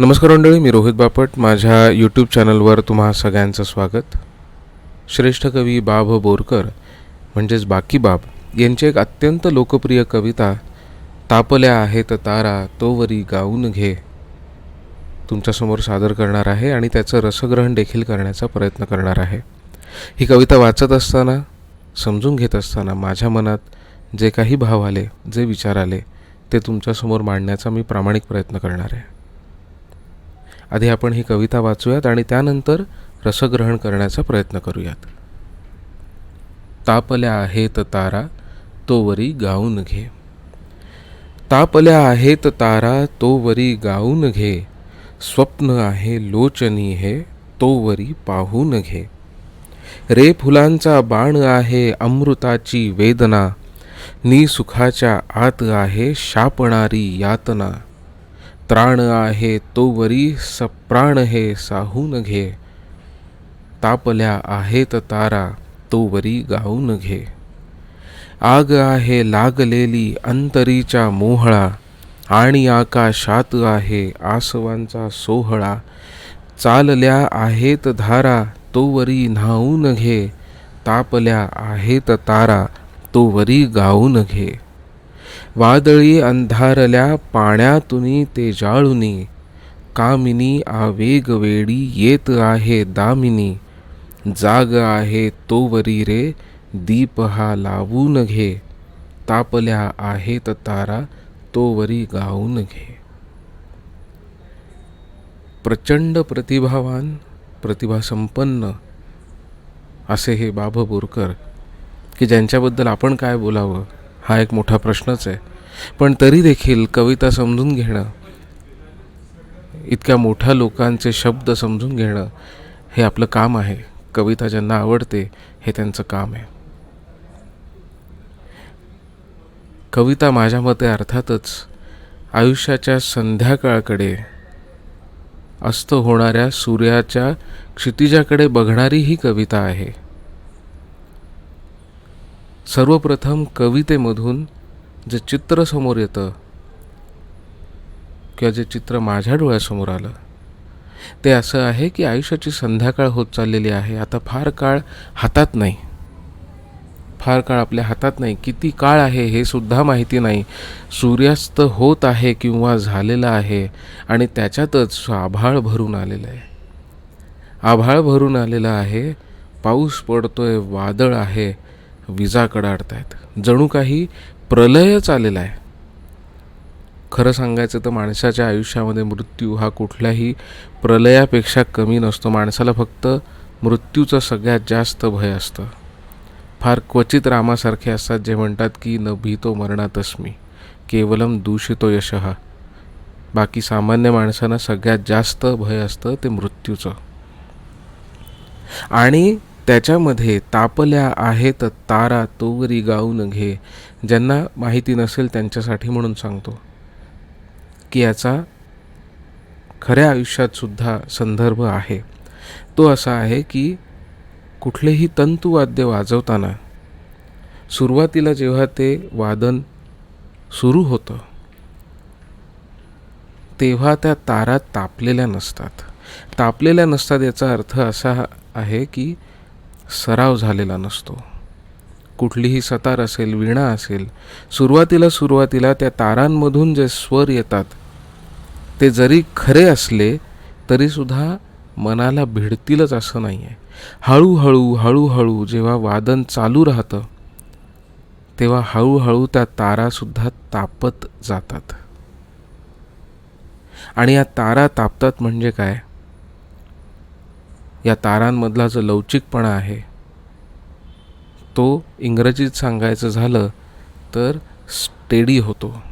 नमस्कार मंडळी मी रोहित बापट. माझ्या यूट्यूब चॅनलवर तुम्हा सगळ्यांचं स्वागत. श्रेष्ठ कवी बाभ बोरकर म्हणजेच बाकी बाब यांची एक अत्यंत लोकप्रिय कविता तापल्या आहेत तारा तोवरी गाऊन घे. तुमच्यासमोर सादर करणार आहे आणि त्याचं रसग्रहण देखील करण्याचा प्रयत्न करणार आहे. ही कविता वाचत असताना समजून घेत असताना माझ्या मनात जे काही भाव आले जे विचार आले ते तुमच्यासमोर मांडण्याचा मी प्रामाणिक प्रयत्न करणार आहे. आधी आपण ही कविता वाचूयात आणि त्यानंतर रसग्रहण करण्याचा प्रयत्न करूयात. तापल्या आहेत तारा तोवरी गाऊन घे. तापल्या आहेत तारा तोवरी गाऊन घे. स्वप्न आहे लोचनी हे तोवरी पाहून घे. रे फुलांचा बाण आहे अमृताची वेदना. नी सुखाच्या आत आहे शापणारी यातना. त्राण आहे तोवरी सप्राण हे साहून घे. तापल्या आहेत तारा तोवरी गाऊन घे. आग आहे लागलेली अंतरीच्या मोहळा आणि आकाशात आहे आसवांचा सोहळा. चालल्या आहेत धारा तोवरी न्हाऊन घे. तापल्या आहेत तारा तोवरी गाऊन घे. वादळी अंधारल्या पाण्यातून ते जाळुनी कामिनी आवेग वेडी येत आहे दामिनी जाग आहे तोवरी रे दीप हा लावून घे तापल्या आहेत तारा तोवरी गाऊन घे. प्रचंड प्रतिभावान प्रतिभासंपन्न असे हे बाब बोरकर की ज्यांच्याबद्दल आपण काय बोलावं? हा एक मोठा प्रश्नच आहे. पण तरी देखील कविता समजून घेणं इतक्या मोठ्या लोकांचे शब्द समजून घेणं हे आपलं काम आहे. कविता ज्यांना आवडते हे त्यांचं काम आहे. कविता माझ्या मते अर्थातच आयुष्याच्या संध्याकाळकडे अस्त होणाऱ्या सूर्याच्या क्षितिजाकडे बघणारी ही कविता आहे. सर्वप्रथम कवितेमधून जे चित्र समोर येतं किंवा जे चित्र माझ्या डोळ्यासमोर आलं ते असं आहे की आयुष्याची संध्याकाळ होत चाललेली आहे. आता फार काळ हातात नाही. फार काळ आपल्या हातात नाही. किती काळ आहे हे सुद्धा माहिती नाही. सूर्यास्त होत आहे किंवा झालेला आहे आणि त्याच्यातच आभाळ भरून आलेलं आहे. आभाळ भरून आलेलं आहे. पाऊस पडतोय वादळ आहे. विजा कडाडत आहेत जणू काही प्रलयच आलेला आहे. खरं सांगायचं तर माणसाच्या आयुष्यामध्ये मृत्यू हा कुठल्याही प्रलयापेक्षा कमी नसतो. माणसाला फक्त मृत्यूचं सगळ्यात जास्त भय असतं. फार क्वचित रामासारखे असतात जे म्हणतात की न भीतो मरणातस्मी केवलम दूषितो यशः. बाकी सामान्य माणसांना सगळ्यात जास्त भय असतं ते मृत्यूचं. आणि त्याच्यामध्ये तापल्या आहेत तारा तोवरी गाऊन घे. ज्यांना माहिती नसेल त्यांच्यासाठी म्हणून सांगतो. की याचा खऱ्या आयुष्यातसुद्धा संदर्भ आहे. तो असा आहे की कुठलेही तंतुवाद्य वाजवताना सुरुवातीला जेव्हा ते वादन सुरू होतं तेव्हा त्या तारा तापलेल्या नसतात. तापलेल्या नसतात याचा अर्थ असा आहे की सराव झालेला नसतो. कुठलीही सतार असेल वीणा असेल सुरुवातीला सुरुवातीला त्या तारांमधून जे स्वर येतात ते जरी खरे असले तरीसुद्धा मनाला भिडतीलच असं नाही आहे हळूहळू हळूहळू जेव्हा वादन चालू राहतं तेव्हा हळूहळू त्या तारासुद्धा तापत जातात. आणि या तारा तापतात म्हणजे काय? या तारांमधला जो लवचिकपणा आहे तो इंग्रजीत सांगायचं झालं तर स्टेडी होतो.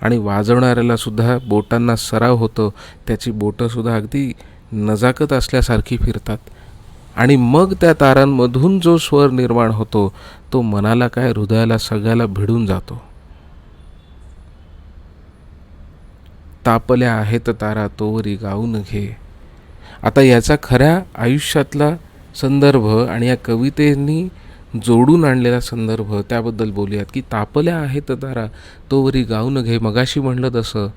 आणि वाजवणाऱ्याला सुद्धा बोटांना सराव होतो त्याची बोटंसुद्धा अगदी नजाकत असल्यासारखी फिरतात. आणि मग त्या तारांमधून जो स्वर निर्माण होतो तो मनाला काय हृदयाला सगळ्याला भिडून जातो. तापल्या आहेत तारा तोवरी गाऊन घे. आता याचा खऱ्या आयुष्यातला संदर्भ आणि या कवितेनी जोडून आणलेला संदर्भ त्याबद्दल बोलूयात. की तापल्या आहेत तारा तोवरी गाऊन घे. मगाशी म्हणलं तसं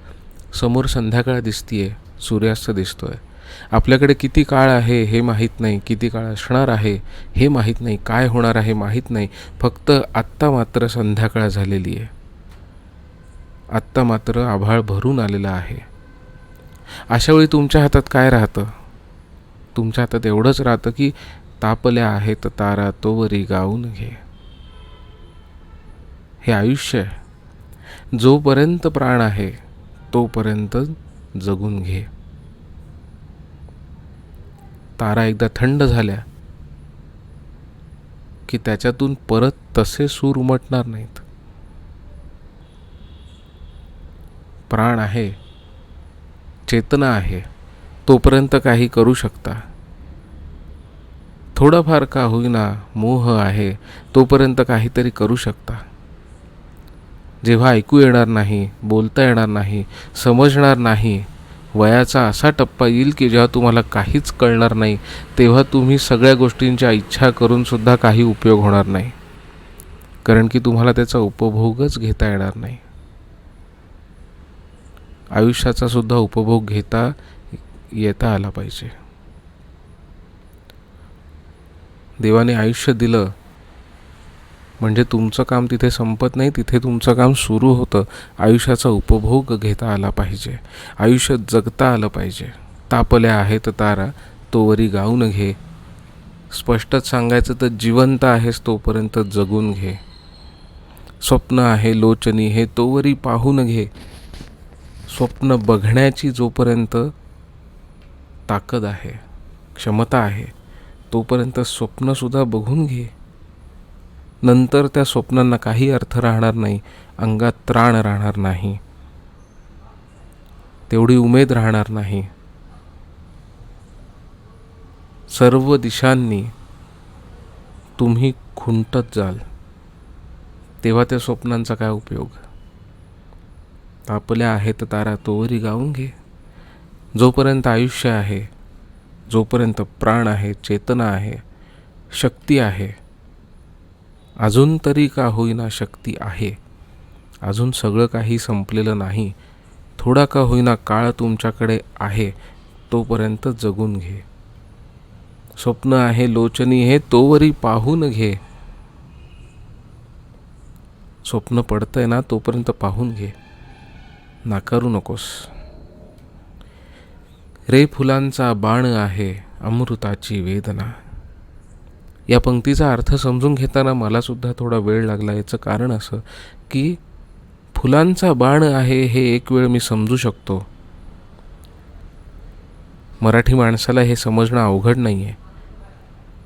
समोर संध्याकाळ दिसतीये सूर्यास्त दिसतोय. आपल्याकडे किती काळ आहे हे माहीत नाही. किती काळ असणार आहे हे माहीत नाही. काय होणार आहे माहीत नाही. फक्त आत्ता मात्र संध्याकाळ झालेली आहे. आत्ता मात्र आभाळ भरून आलेलं आहे. अशावेळी तुमच्या हातात काय राहतं? तुमच्या हातात एवढंच राहतं की तापल्या आहेत तारा तोवरी गाऊन घे. हे आयुष्य आहे. जोपर्यंत प्राण आहे तोपर्यंत जगून घे. तारा एकदा थंड झाल्या की त्याच्यातून परत तसे सूर उमटणार नाहीत. प्राण आहे चेतना आहे. तोपर्यंत काही करू शकता. थोडाफार का होईना मोह आहे तोपर्यंत काहीतरी करू शकता. जेव्हा ऐकू येणार नाही बोलता येणार नाही समजणार नाही वयाचा असा टप्पा येईल की जेव्हा तुम्हाला काहीच कळणार नाही तेव्हा तुम्ही सगळ्या गोष्टींच्या इच्छा करूनसुद्धा काही उपयोग होणार नाही. कारण की तुम्हाला त्याचा उपभोगच घेता येणार नाही. आयुष्याचा सुद्धा उपभोग घेता येता आला पाहिजे. देवाने आयुष्य दिलं म्हणजे तुमचं काम तिथे संपत नाही तिथे तुमचं काम सुरू होतं. आयुष्याचा उपभोग घेता आला पाहिजे. आयुष्य जगता आलं पाहिजे. तापल्या आहेत तारा तोवरी गाऊन घे. स्पष्टच सांगायचं तर जिवंत आहेस तोपर्यंत जगून घे. स्वप्न आहे लोचनी हे तोवरी पाहून घे. स्वप्न बघण्याची जोपर्यंत ताकद आहे क्षमता आहे तोपर्यंत स्वप्नसुद्धा बघून घे. नंतर त्या स्वप्नांना काही अर्थ राहणार नाही अंगात त्राण राहणार नाही. तेवढी उमेद राहणार नाही. सर्व दिशांनी तुम्ही खुंटत जाल. तेव्हा त्या स्वप्नांचा काय उपयोग? तापल्या आहेत तारा तोवरी गाऊन घे. जोपर्यंत आयुष्य आहे जोपर्यंत प्राण आहे चेतना आहे शक्ती आहे अजून तरी का होईना शक्ती आहे अजून सगळं काही संपलेलं नाही थोडा का होईना काळ तुमच्याकडे आहे तोपर्यंत जगून घे. स्वप्न आहे लोचनी हे तोवरी पाहून घे. स्वप्न पडतंय ना तोपर्यंत पाहून घे. नाकारू नकोस. रे फुलांचा बाण आहे अमृताची वेदना. या पंक्तीचा अर्थ समजून घेताना मला सुद्धा थोडा वेळ लागला. याचं कारण असं की फुलांचा बाण आहे हे एक वेळ मी समजू शकतो. मराठी माणसाला हे समजणं अवघड नाही आहे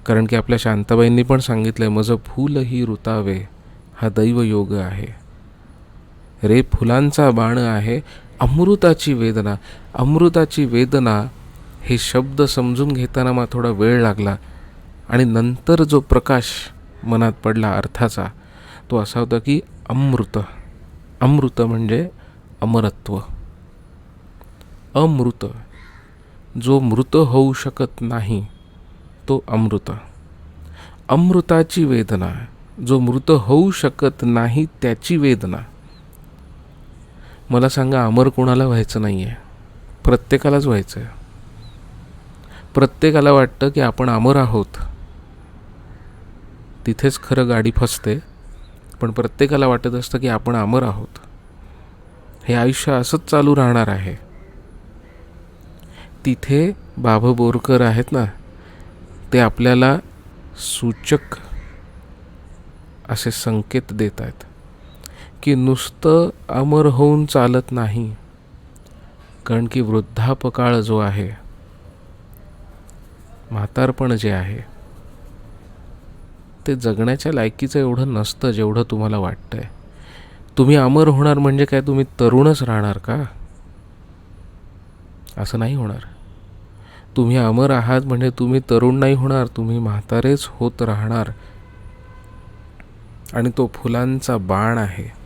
कारण की आपल्या शांताबाईंनी पण सांगितलं आहे माझं फूलही रुतावे हा दैवयोग आहे. रे फुलांचा बाण आहे अमृताची वेदना. अमृताची वेदना हे शब्द समजून घेताना मला थोडा वेळ लागला आणि नंतर जो प्रकाश मनात पडला अर्थाचा तो असा होता की अमृत. अमृत म्हणजे अमरत्व. अमृत. जो मृत होऊ शकत नाही तो अमृत. अमृताची वेदना. जो मृत होऊ शकत नाही त्याची वेदना. मला सांगा अमर कोणाला व्हायचं नाही आहे प्रत्येकालाच व्हायचं आहे प्रत्येकाला वाटतं की आपण अमर आहोत. तिथेच खरं गाडी फसते पण प्रत्येकाला वाटत असतं की आपण अमर आहोत. हे आयुष्य असंच चालू राहणार आहे. तिथे बाभ बोरकर आहेत ना ते आपल्याला सूचक असे संकेत देत आहेत. की नुसतं अमर होऊन चालत नाही. कारण की वृद्धापकाळ जो आहे म्हातारपण जे आहे ते जगण्याच्या लायकीचं एवढं नसतं जेवढं तुम्हाला वाटतंय. तुम्ही अमर होणार म्हणजे काय? तुम्ही तरुणच राहणार का? असं नाही होणार. तुम्ही अमर आहात म्हणजे तुम्ही तरुण नाही होणार तुम्ही म्हातारेच होत राहणार. आणि तो फुलांचा बाण आहे.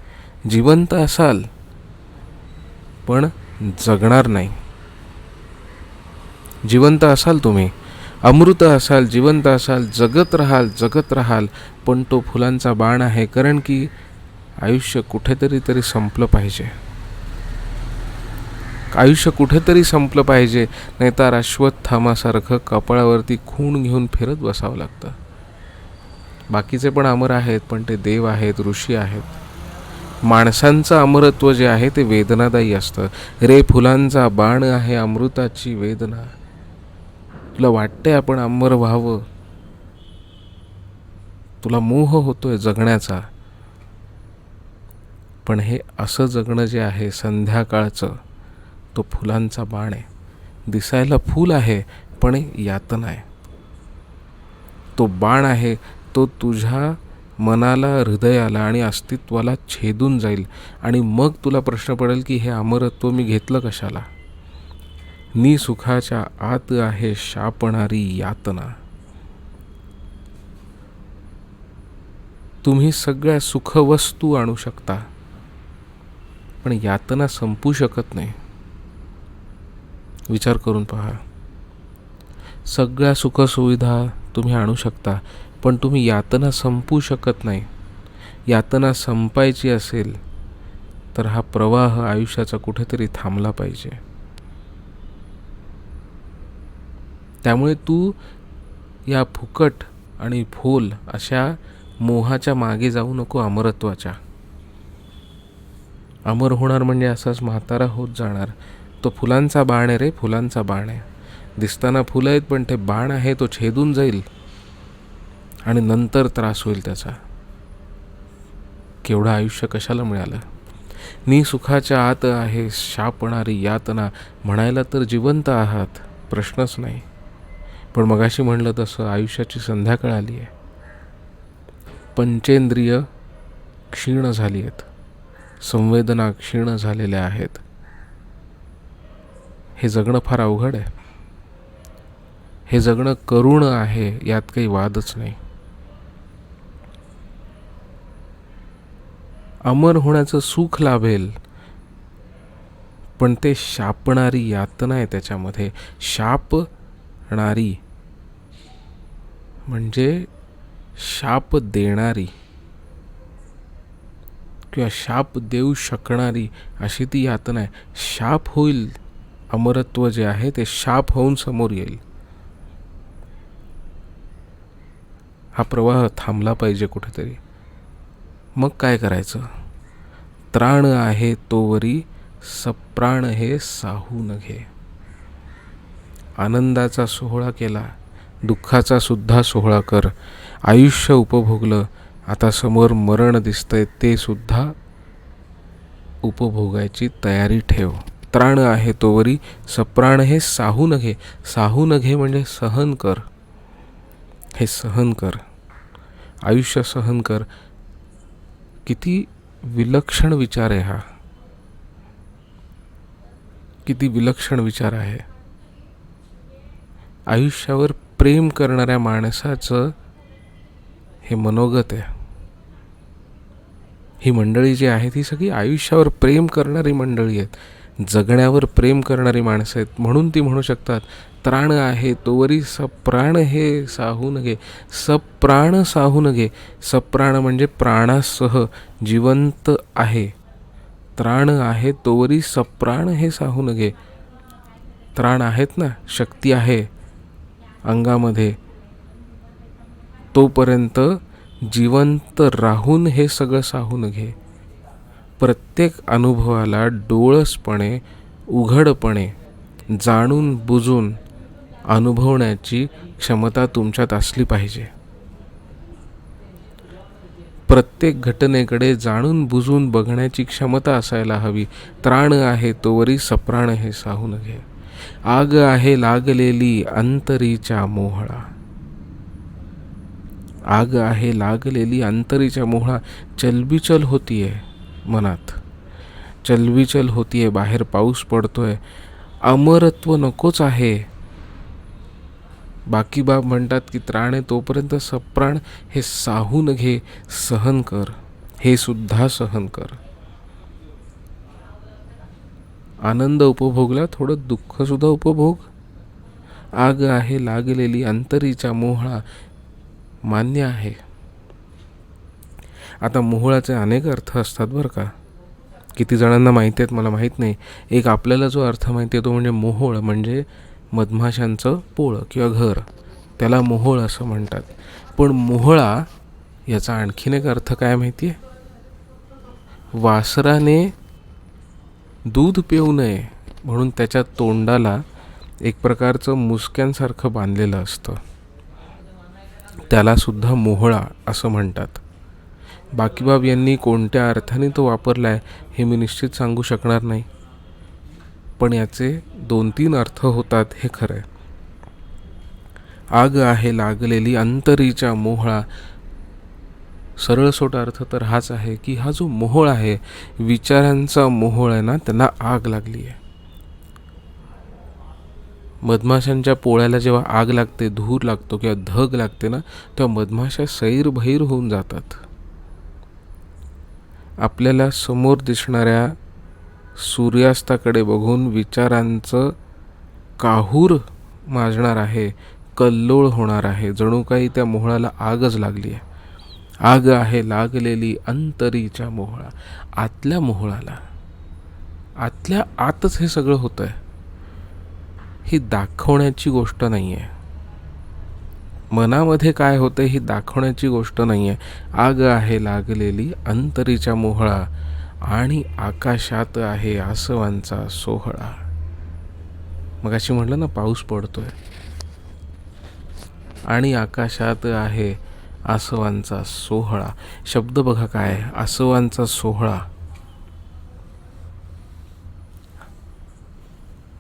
जिवंत असाल पण जगणार नाही. जिवंत असाल तुम्ही अमृत असाल जिवंत असाल जगत राहाल जगत राहाल पण तो फुलांचा बाण आहे कारण की आयुष्य कुठेतरी तरी संपलं पाहिजे. आयुष्य कुठेतरी संपलं पाहिजे नाहीतर अश्वत्थामासारखं कपाळावरती खूण घेऊन फिरत बसावं लागतं. बाकीचे पण अमर आहेत पण ते देव आहेत ऋषी आहेत. माणसांचं अमरत्व जे आहे ते वेदनादायी असतं. रे फुलांचा बाण आहे अमृताची वेदना. तुला वाटतंय आपण अमर व्हावं? तुला मोह होतोय जगण्याचा. पण हे असं जगणं जे आहे संध्याकाळचं तो फुलांचा बाण आहे. दिसायला फूल आहे पण यातना आहे. तो बाण आहे तो तुझ्या मनाला हृदयाला आणि अस्तित्वाला छेदून जाईल आणि मग तुला प्रश्न पडेल की हे अमरत्व मी घेतलं कशाला? नि सुखाच्या आत आहे शापणारी यातना. तुम्ही सगळ्या सुखवस्तू आणू शकता पण यातना संपू शकत नाही. विचार करून पहा. सगळ्या सुखसुविधा तुम्ही आणू शकता पण तुम्ही यातना संपू शकत नाही. यातना संपायची असेल तर हा प्रवाह आयुष्याचा कुठेतरी थांबला पाहिजे. त्यामुळे तू या फुकट आणि फोल अशा मोहाच्या मागे जाऊ नको अमरत्वाच्या. अमर होणार म्हणजे असाच म्हातारा होत जाणार. तो फुलांचा बाण आहे रे फुलांचा बाण आहे. दिसताना फुलं आहेत पण ते बाण आहे तो छेदून जाईल. आणि नंतर त्रास होईल त्याचा. केवढं आयुष्य कशाला मिळालं? नी सुखाच्या आत आहे शापणारी यातना. म्हणायला तर जिवंत आहात प्रश्नच नाही. पण मगाशी म्हणलं तसं आयुष्याची संध्याकाळ आली आहे. पंचेंद्रिय क्षीण झाली आहेत. संवेदना क्षीण झालेल्या आहेत. हे जगणं फार अवघड आहे. हे जगणं करुण आहे यात काही वादच नाही. अमर होण्याचं सुख लाभेल. पण ते शापणारी यातना आहे त्याच्यामध्ये. शापणारी म्हणजे शाप देणारी किंवा शाप देऊ शकणारी अशी ती यातना आहे. शाप होईल अमरत्व जे आहे ते शाप होऊन समोर येईल. हा प्रवाह थांबला पाहिजे कुठेतरी. मग काय करायचं? त्राण आहे तोवरी सप्राण हे साहू नघे आनंदाचा सोहळा केला दुःखाचा सुद्धा सोहळा कर. आयुष्य उपभोगलं आता समोर मरण दिसतंय ते सुद्धा उपभोगायची तयारी ठेव. त्राण आहे तोवरी सप्राण हे साहू नघे साहू नघे म्हणजे सहन कर. हे सहन कर. आयुष्य सहन कर. किती विलक्षण विचार आहे हा. किती विलक्षण विचार आहे. आयुष्यावर प्रेम करणाऱ्या माणसाचं हे मनोगत आहे. ही मंडळी जी आहेत ही सगळी आयुष्यावर प्रेम करणारी मंडळी आहेत. जगण्यावर प्रेम करणारी माणसं आहेत. म्हणून ती म्हणू शकतात त्राण आहे तोवरी सप्राण हे साहून घे सप्राण साहून घे सप्राण म्हणजे प्राणासह जिवंत आहे. त्राण आहे तोवरी सप्राण हे साहून घे त्राण आहेत ना शक्ती आहे अंगामध्ये. तोपर्यंत जिवंत राहून हे सगळं साहून घे प्रत्येक अनुभवाला डोळसपणे उघडपणे जाणून बुजून अनुभवण्याची क्षमता तुमच्यात असली पाहिजे. प्रत्येक घटनेकडे जाणून बुजून बघण्याची क्षमता असायला हवी. त्राण आहे तोवरी सप्राण हे साहून घे. आग आहे लागलेली अंतरीच्या मोहळा. आग आहे लागलेली अंतरीच्या मोहळा. चलबिचल होतीये मनात. चलबिचल होतीये बाहेर पाऊस पडतोय. अमरत्व नकोच आहे. बाकी बाब म्हणतात की त्राण आहे तोपर्यंत सप्राण हे साहून घे सहन कर. हे सुद्धा सहन कर. आनंद उपभोगला थोडं दुःखसुद्धा उपभोग. आग आहे लागलेली अंतरीच्या मोहळा मान्य आहे. आता मोहळाचे अनेक अर्थ असतात बरं का. किती जणांना माहिती आहेत मला माहीत नाही. एक आपल्याला जो अर्थ माहिती आहे तो म्हणजे मोहोळ म्हणजे मधमाशांचं पोळं किंवा घर त्याला मोहोळ असं म्हणतात. पण मोहळा याचा आणखीन एक अर्थ काय माहिती आहे वासराने दूध पिऊ नये म्हणून त्याच्या तोंडाला एक प्रकारचं मुसक्यांसारखं बांधलेलं असतं. त्यालासुद्धा मोहळा असं म्हणतात. बाकीबाब यांनी कोणत्या अर्थाने तो वापरला आहे हे मी निश्चित सांगू शकणार नाही. पण याचे दोन तीन अर्थ होतात हे खरं आहे आग आहे लागलेली अंतरीच्या मोहळा. सरळसोट अर्थ तर हाच आहे की हा जो मोहळ आहे विचारांचा मोहळ आहे ना त्यांना आग लागली आहे. मधमाशांच्या पोळ्याला जेव्हा आग लागते धूर लागतो किंवा धग लागते ना तेव्हा मधमाशा सैरभैर होऊन जातात. आपल्याला समोर दिसणाऱ्या सूर्यास्ताकडे बघून विचारांचं काहूर माजणार आहे कल्लोळ होणार आहे. जणू काही त्या मोहळाला आगच लागली आहे. आग आहे लागलेली अंतरीच्या मोहळा. आतल्या मोहळाला आतल्या आतच हे सगळं होतं आहे ही दाखवण्याची गोष्ट नाही आहे मनामध्ये काय होतं ही दाखवण्याची गोष्ट नाही आहे आग आहे लागलेली अंतरीच्या मोहळा. आणि आकाशात आहे आसवांचा सोहळा. मग अशी म्हटलं ना पाऊस पडतोय. आणि आकाशात आहे आसवांचा सोहळा. शब्द बघा काय आसवांचा सोहळा.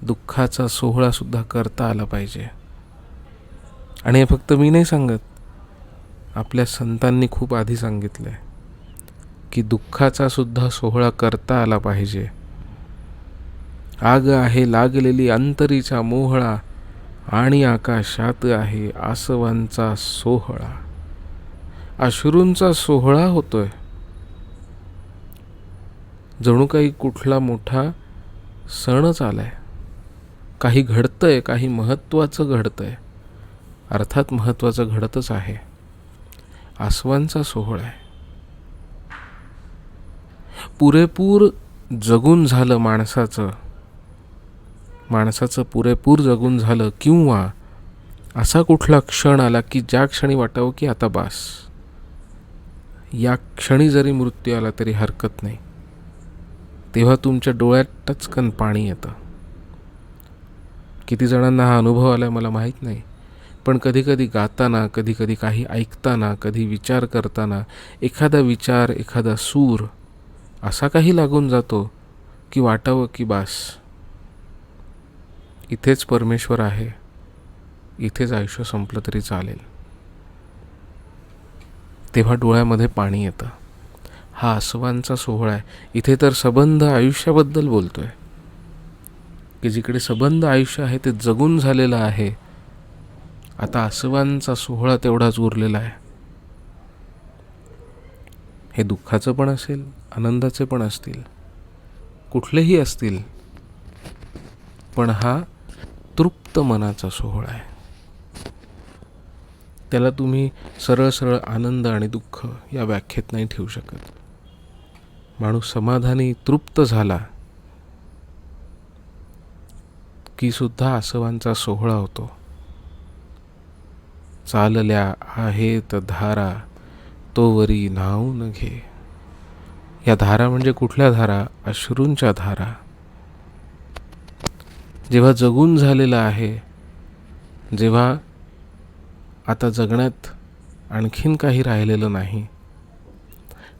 दुःखाचा सोहळा सुद्धा करता आला पाहिजे. आणि हे फक्त मी नाही सांगत आपल्या संतांनी खूप आधी सांगितलं आहे की दुःखाचा सुद्धा सोहळा करता आला पाहिजे. आग आहे लागलेली अंतरीचा मोहळा आणि आकाशात आहे आसवांचा सोहळा. अश्रूंचा सोहळा होतोय. जणू काही कुठला मोठा सणच आलाय. काही घडतंय काही महत्त्वाचं घडतंय. अर्थात महत्त्वाचं घडतच आहे. आसवांचा सोहळा आहे. पुरेपूर जगून झालं माणसाचं. माणसाचं पुरेपूर जगून झालं किंवा असा कुठला क्षण आला की ज्या क्षणी वाटावं की आता बास. या क्षणी जरी मृत्यू आला तरी हरकत नाही. तेव्हा तुमच्या डोळ्यात टचकन पाणी येतं. किती जणांना हा अनुभव आला मला माहीत नाही. पण कधीकधी गाताना कधीकधी काही ऐकताना कधी विचार करताना एखादा विचार एखादा सूर असा काही लागून जातो की वाटावं की बास. इथेच परमेश्वर आहे. इथेच आयुष्य संपलं तरी चालेल. तेव्हा डोळ्यामध्ये पाणी येतं. हा आसवांचा सोहळा आहे. इथे तर सबंध आयुष्याबद्दल बोलतो आहे की जिकडे सबंध आयुष्य आहे ते जगून झालेलं आहे. आता आसवांचा सोहळा तेवढाच उरलेला आहे. हे दुःखाचं पण असेल आनंदाचे पण असतील कुठलेही असतील पण हा तृप्त मनाचा सोहळा आहे. त्याला तुम्ही सरळ सरळ आनंद आणि दुःख या व्याख्येत नाही ठेवू शकत. माणूस समाधानी तृप्त झाला की सुद्धा आसवांचा सोहळा होतो. चालल्या आहेत धारा तोवरी नाव न घे. या धारा म्हणजे कुठल्या धारा? अश्रूंच्या धारा. जेव्हा जगून झालेलं आहे जेव्हा आता जगण्यात आणखीन काही राहिलेलं नाही.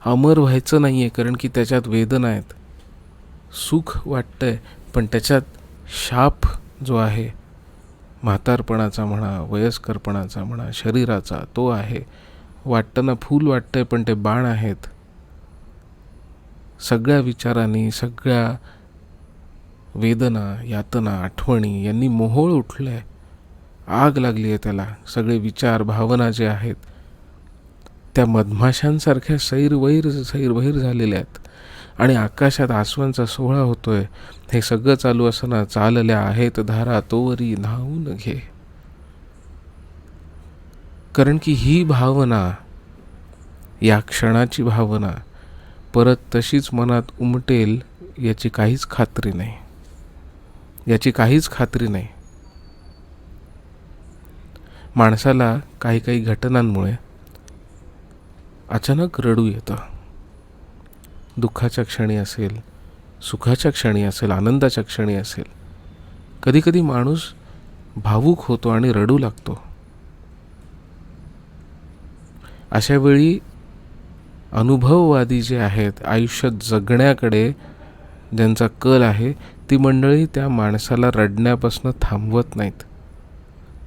अमर व्हायचं नाही आहे कारण की त्याच्यात वेदना आहेत. सुख वाटतंय पण त्याच्यात शाप जो आहे म्हातारपणाचा म्हणा वयस्करपणाचा म्हणा शरीराचा तो आहे. वाटतं ना फूल वाटतंय पण ते बाण आहेत. सगळ्या विचारांनी सगळ्या वेदना यातना आठवणी यांनी मोहोळ उठलं आहे आग लागली आहे त्याला. सगळे विचार भावना जे आहेत त्या मधमाशांसारख्या सैरवैर सैरवैर झालेल्या आहेत. आणि आकाशात आसवांचा सोहळा होतोय. हे सगळं चालू असताना चालल्या आहेत धारा तोवरी न्हावून घे. कारण की ही भावना या क्षणाची भावना परत तशीच मनात उमटेल याची काहीच खात्री नाही. याची काहीच खात्री नाही. माणसाला काही काही घटनांमुळे अचानक रडू येतं. दुःखाच्या क्षणी असेल सुखाच्या क्षणी असेल आनंदाच्या क्षणी असेल कधीकधी माणूस भावूक होतो आणि रडू लागतो. अशा वेळी अनुभववादी जे आहेत आयुष्यात जगण्याकडे ज्यांचा कल आहे ती मंडळी त्या माणसाला रडण्यापासून थांबवत नाहीत.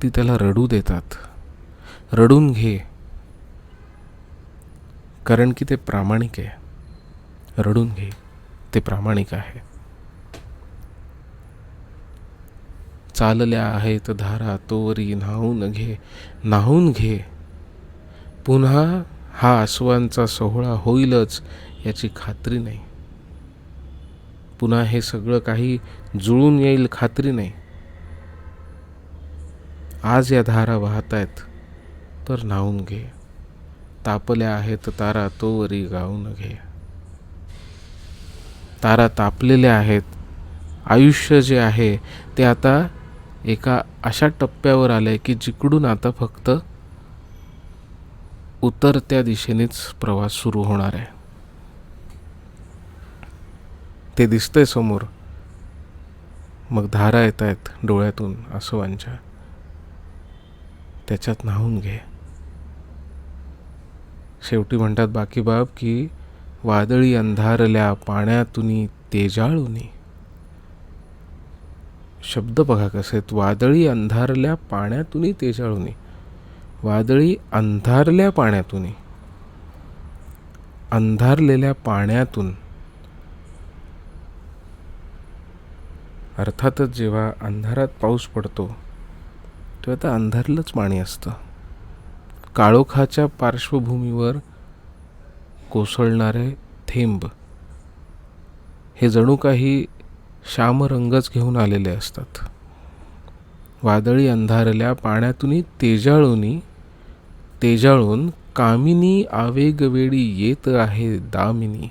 ती त्याला रडू देतात. रडून घे. कारण की ते प्रामाणिक आहे. रडून घे. ते प्रामाणिक आहे. चालल्या आहेत धारा तोवरी न्हावून घे. न्हावून घे. पुन्हा हा आसवांचा सोहळा होईलच याची खात्री नाही. पुन्हा हे सगळं काही जुळून येईल खात्री नाही. आज या धारा वाहत आहेत तर न्हावून घे. तापल्या आहेत तारा तोवरी गाऊन घे. तारा तापलेल्या आहेत आयुष्य जे आहे ते आता एका अशा टप्प्यावर आलं आहे की जिकडून आता फक्त उतरत्या दिशेनेच प्रवास सुरू होणार आहे. ते दिसतंय समोर. मग धारा येत आहेत डोळ्यातून आसवांच्या. त्याच्यात न्हावून घे. शेवटी म्हणतात बाकी बाब की वादळी अंधारल्या पाण्यातून तेजाळुनी. शब्द बघा कसे वादळी अंधारल्या पाण्यातून तेजाळुनी. वादळी अंधारल्या पाण्यातून अंधारलेल्या पाण्यातून. अर्थातच जेव्हा अंधारात पाऊस पडतो तेव्हा तर अंधारलंच पाणी असतं. काळोखाच्या पार्श्वभूमीवर कोसळणारे थेंब हे जणू काही श्यामरंगच घेऊन आलेले असतात. वादळी अंधारल्या पाण्यातूनही तेजाळूनी तेजाळून कामिनी आवेगवेळी येत आहे दामिनी.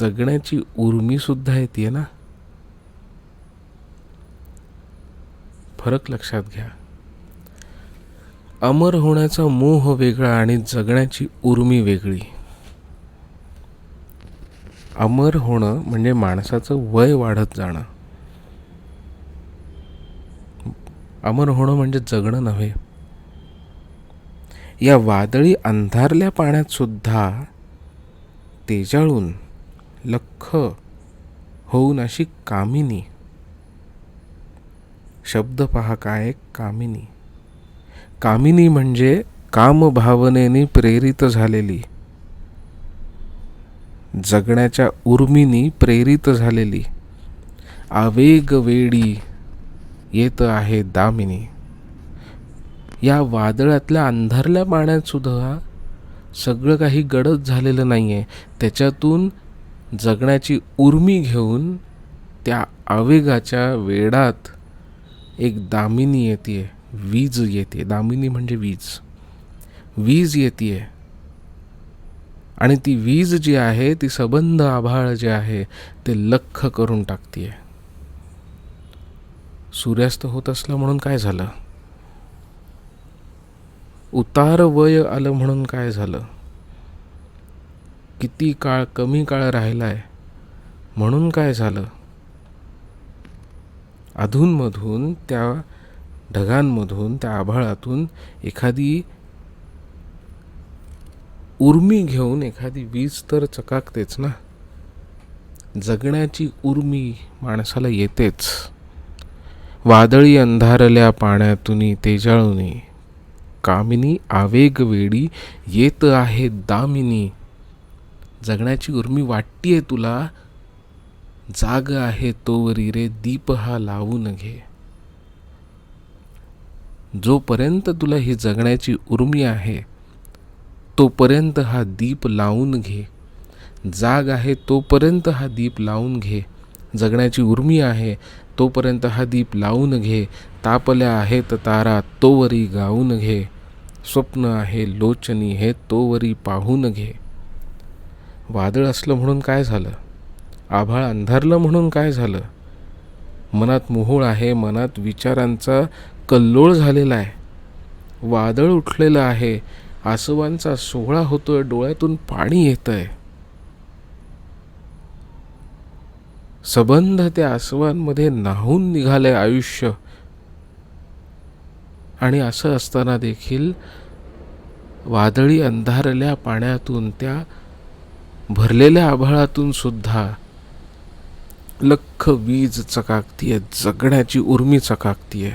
जगण्याची उर्मी सुद्धा येते ना? फरक लक्षात घ्या. अमर होण्याचा मोह वेगळा आणि जगण्याची उर्मी वेगळी. अमर होणं म्हणजे माणसाचं वय वाढत जाणं. अमर होणं म्हणजे जगणं नव्हे. या वादळी अंधारल्या पाण्यातसुद्धा तेजाळून लख होऊन अशी कामिनी. शब्द पहा काय कामिनी. कामिनी म्हणजे कामभावनेने प्रेरित झालेली. जगण्याच्या उर्मीनी प्रेरित झालेली. आवेग वेडी येत आहे दामिनी. या वादळातल्या अंधारल्या पाण्यातसुद्धा सगळं काही गडद झालेलं नाही आहे त्याच्यातून जगण्याची उर्मी घेऊन त्या आवेगाच्या वेडात एक दामिनी येते वीज येते दामिनी म्हणजे वीज. वीज येते आणि ती वीज जी आहे ती सबंध आभाळ जे आहे ते लख करून टाकते सूर्यास्त होत असलं म्हणून काय झालं? उतार वय आलं म्हणून काय झालं? किती काळ कमी काळ राहिलाय म्हणून काय झालं? अधूनमधून त्या ढगांमधून त्या आभाळातून एखादी उर्मी घेऊन एखादी वीज तर चकाकतेच ना? जगण्याची उर्मी माणसाला येतेच. वादळी अंधारल्या पाण्यातून तेजाळुनी कामिनी आवेगवेळी येत आहे दामिनी. जगण्याची उर्मी वाटतीये तुला जाग आहे तोवरी रे दीप हा लावून घे. जोपर्यंत तुला ही जगण्याची उर्मी आहे तोपर्यंत हा दीप लावून घे. जाग आहे तोपर्यंत हा दीप लावून घे. जगण्याची उर्मी आहे तोपर्यंत हा दीप लावून घे. तापल्या आहेत तारा तोवरी गाऊन घे. स्वप्न आहे लोचनी हे तोवरी पाहून घे. वादळ असलं म्हणून काय झालं? आभाळ अंधारलं म्हणून काय झालं? मनात मोहोळ आहे मनात विचारांचा कल्लोळ झालेला आहे. वादळ उठलेलं आहे आसवांचा सोहळा होतोय डोळ्यातून पाणी येत आहे सबंध त्या आसवांमध्ये नाहून निघालंय आयुष्य. आणि असं असताना देखील वादळी अंधारल्या पाण्यातून त्या भरलेल्या आभाळातून सुद्धा लख वीज चकाकतीये जगण्याची उर्मी चकाकतीये.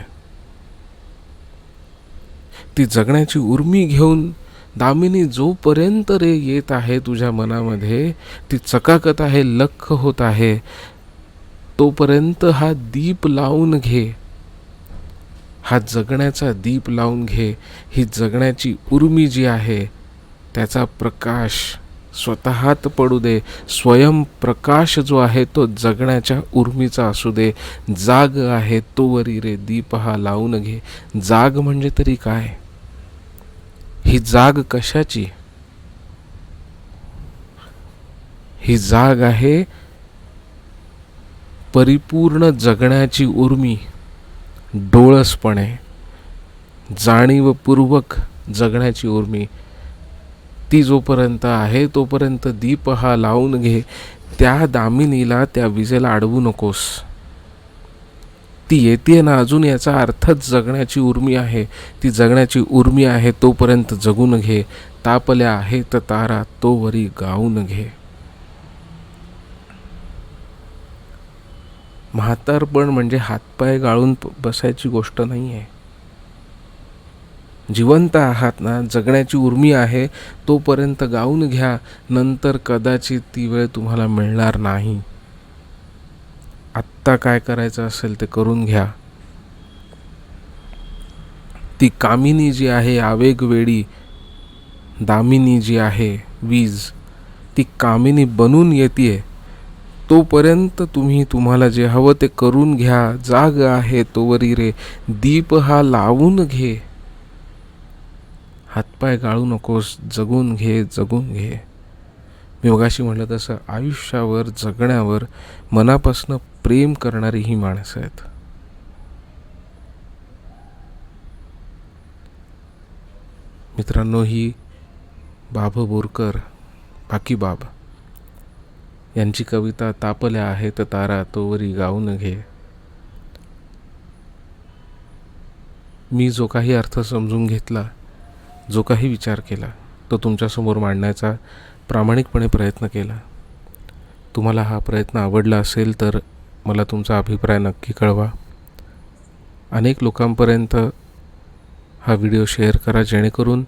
ती जगण्याची उर्मी घेऊन दामिनी जोपर्यंत रे येत आहे तुझ्या मनामध्ये ती चकाकत आहे लख होत आहे तोपर्यंत हा दीप लावून घे. हा जगण्याचा दीप लावून घे. ही जगण्याची उर्मी जी आहे त्याचा प्रकाश स्वतःत पडू दे. स्वयंप्रकाश जो आहे तो जगण्याच्या उर्मीचा असू दे. जाग आहे तोवरी रे दीप हा लावून घे. जाग म्हणजे तरी काय? ही जाग कशाची? ही जाग आहे परिपूर्ण जगण्याची उर्मी. डोळसपणे जाणीवपूर्वक जगण्याची उर्मी. ती जोपर्यंत आहे तोपर्यंत दीप हा लावून घे. त्या दामिनीला त्या विजेला अडवू नकोस. ती येते ना अजून याचा अर्थच जगण्याची उर्मी आहे. ती जगण्याची उर्मी आहे तोपर्यंत जगून घे. तापल्या आहेत तारा तोवरी गाऊन घे. म्हातारपण म्हणजे हातपाय गाळून बसायची गोष्ट नाही आहे जिवंत आहात ना जगण्याची उर्मी आहे तोपर्यंत गाऊन घ्या नंतर कदाचित ती वेळ तुम्हाला मिळणार नाही. आत्ता काय करायचं असेल ते करून घ्या. ती कामिनी जी आहे आवेगवेळी दामिनी जी आहे वीज ती कामिनी बनून येते तोपर्यंत तुम्ही तुम्हाला जे हवं ते करून घ्या. जाग आहे तोवरी रे. दीप हा लावून घे. हातपाय गाळू नकोस. जगून घे जगून घे. मी मगाशी म्हटलं तसं आयुष्यावर जगण्यावर मनापासून प्रेम करणारी ही माणसं आहेत. मित्रांनो ही बाब बोरकर बाकी बाब. यांची कविता तापल्या आहेत तारा तोवरी गाऊन घे. मी जो काही अर्थ समजून घेतला जो काही विचार केला तो तुमच्यासमोर मांडण्याचा प्रामाणिकपणे प्रयत्न केला. तुम्हाला हा प्रयत्न आवडला असेल तर मला तुमचा अभिप्राय नक्की कळवा. अनेक लोकांपर्यंत हा व्हिडिओ शेअर करा जेणेकरून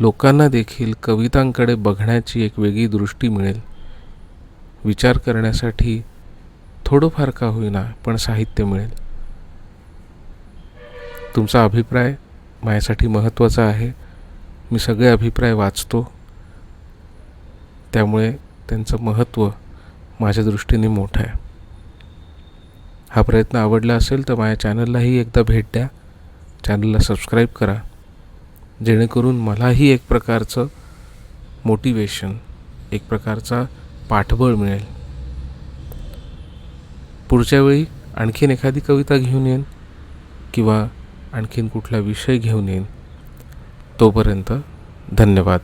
लोकांना देखील कवितांकडे बघण्याची एक वेगळी दृष्टी मिळेल. विचार करण्यासाठी थोडंफार का होईना पण साहित्य मिळेल. तुमचा अभिप्राय माझ्यासाठी महत्त्वाचा आहे. मी सगळे अभिप्राय वाचतो. त्यामुळे त्यांचं महत्त्व माझ्या दृष्टीने मोठं आहे. हा प्रयत्न आवडला असेल तर माझ्या चॅनललाही एकदा भेट द्या. चॅनलला सबस्क्राईब करा. जेणेकरून मलाही एक प्रकारचं मोटिवेशन एक प्रकारचा पाठबळ मिळेल. पुढच्या वेळी आणखीन एखादी कविता घेऊन येईन किंवा आणखीन कुठला विषय घेऊन येईन. तोपर्यंत धन्यवाद.